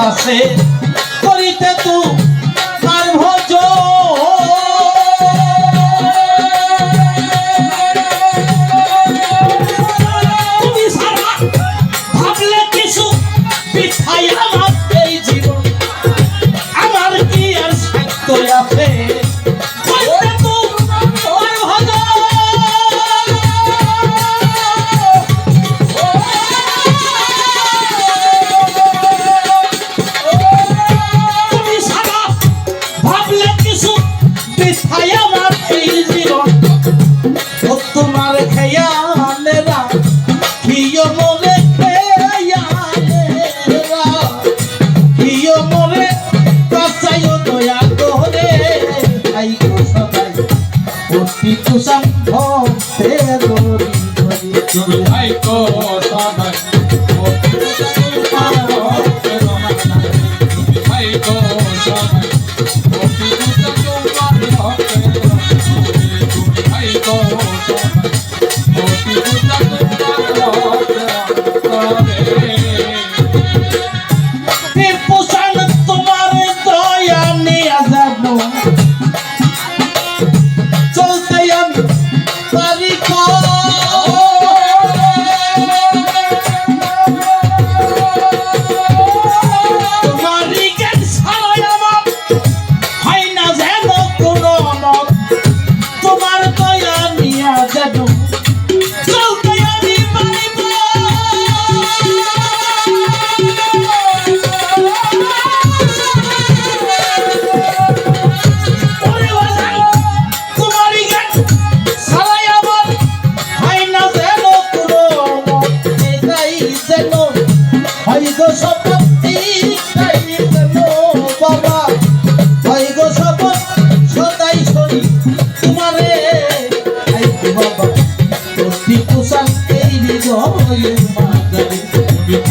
আছে করিতে তু संभो तेरो री धरी तुम है को साधन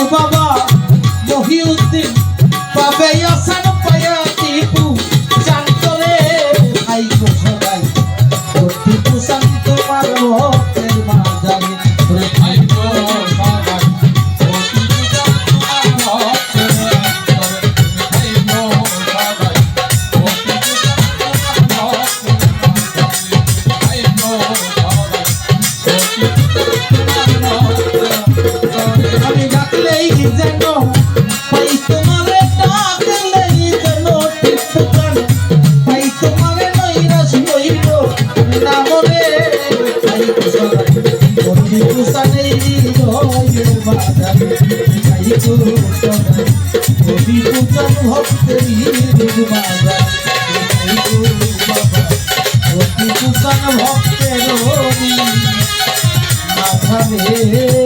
টিপু বাবা মহিউদ্দিন পাবে আসান পায়া টিপু জানতলে খাইব পূজন ভক্তের বাবা অতি পূজন ভক্তের মাথা রে